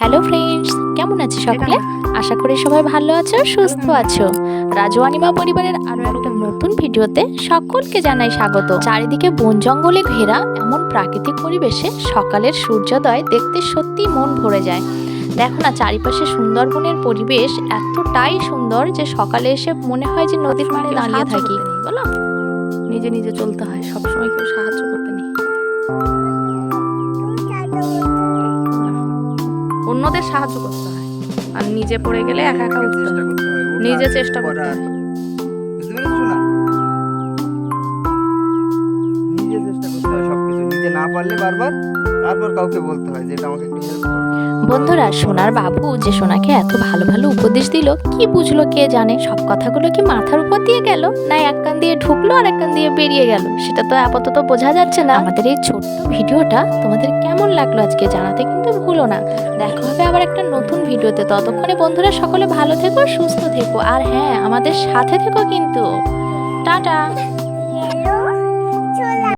Hello friends কেমন আছো সকলে? আশা করি সবাই ভালো আছো সুস্থ আছো। রাজওয়ানিমা পরিবারের আরও একটা নতুন ভিডিওতে সকলকে জানাই স্বাগত। চারিদিকে বন জঙ্গলে ঘেরা এমন প্রাকৃতিক পরিবেশে সকালের সূর্যোদয় দেখতে সত্যি মন ভরে যায়। দেখো না চারিপাশে সুন্দরবনের পরিবেশ এতটাই সুন্দর যে সকালে এসে মনে হয় যে নদীর পাড়ে দাঁড়িয়ে থাকি। বলো? নিজে নিজে চলতে হয় সবসময় কেউ সাহায্য করতে নেই। অন্যদের সাহায্য করতে হয়। আর নিজে পড়ে গেলে একা একা উঠতে নিজে চেষ্টা করতে হয়। পারলে বারবার তারপর কাউকে বলতে হয় যে এটা আমাকে একটু হেল্প করো। বন্ধুরা সোনার বাবু যে সোনাকে এত ভালো ভালো উপদেশ দিল কি বুঝলো কে জানে? সব কথাগুলো কি মাথার উপর দিয়ে গেল? না এক কান দিয়ে ঢুকলো আর এক কান দিয়ে বেরিয়ে গেল? সেটা তো আপাতত বোঝা যাচ্ছে না। আমাদের এই ছোট্ট ভিডিওটা তোমাদের কেমন লাগল আজকে জানাতে কিন্তু ভুলো না। দেখা হবে আবার একটা নতুন ভিডিওতে। ততক্ষণে বন্ধুরা সকলে ভালো থেকো সুস্থ থেকো। আর হ্যাঁ আমাদের সাথে থেকো কিন্তু। টাটা।